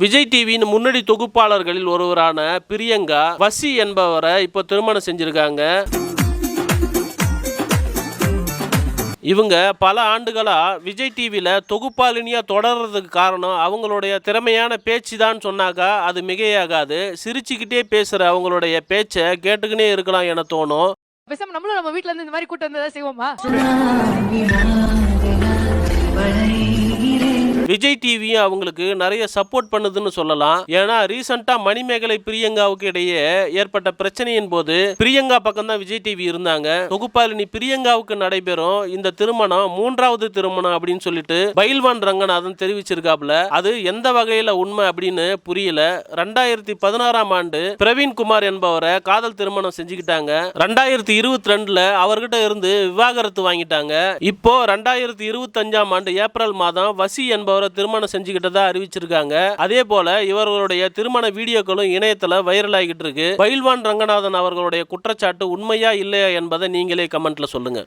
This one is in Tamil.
விஜய் டிவியின் முன்னணி தொகுப்பாளர்களில் ஒருவரான பிரியங்கா வசி என்பவரை இப்போ திருமணம் செஞ்சிருக்காங்க. இவங்க பல ஆண்டுகளா விஜய் டிவியில் தொகுப்பாளினியா தொடர்றதுக்கு காரணம் அவங்களுடைய திறமையான பேச்சு தான் சொன்னாக்கா அது மிகையாகாது. சிரிச்சுக்கிட்டே பேசுகிற அவங்களுடைய பேச்சை கேட்டுக்கினே இருக்கலாம் என தோணும். பேசாம நம்மளும் நம்ம வீட்ல இருந்து இந்த மாதிரி கூட்டம் வந்து செய்வோமா? விஜய் டிவியும் அவங்களுக்கு நிறைய சப்போர்ட் பண்ணுதுன்னு சொல்லலாம். ஏன்னா ரீசெண்டா மணிமேகலை பிரியங்காவுக்கு இடையே ஏற்பட்ட பிரச்சனையின் போது பிரியங்கா பக்கம் தான் விஜய் டிவி இருந்தாங்க. தொகுப்பாளினி பிரியங்காவுக்கு நடைபெறும் இந்த திருமணம் மூன்றாவது திருமணம் அப்படின்னு சொல்லிட்டு பயில்வான் ரங்கநாதன் தெரிவிச்சிருக்காப்ல அது எந்த வகையில உண்மை அப்படின்னு புரியல. ரெண்டாயிரத்தி பதினாறாம் ஆண்டு பிரவீன் குமார் என்பவரை காதல் திருமணம் செஞ்சுக்கிட்டாங்க. ரெண்டாயிரத்தி இருபத்தி ரெண்டுல அவர்கிட்ட இருந்து விவாகரத்து வாங்கிட்டாங்க. இப்போ ரெண்டாயிரத்தி இருபத்தஞ்சாம் ஆண்டு ஏப்ரல் மாதம் வசி என்பவர் திருமணம் செஞ்சுக்கிட்டதா அறிவிச்சிருக்காங்க. அதே போல இவர்களுடைய திருமண வீடியோக்களும் இணையத்துல வைரல் ஆகிட்டு இருக்கு. பயில்வான் ரங்கநாதன் அவர்களுடைய குற்றச்சாட்டு உண்மையா இல்லையா என்பதை நீங்களே கமெண்ட்ல சொல்லுங்க.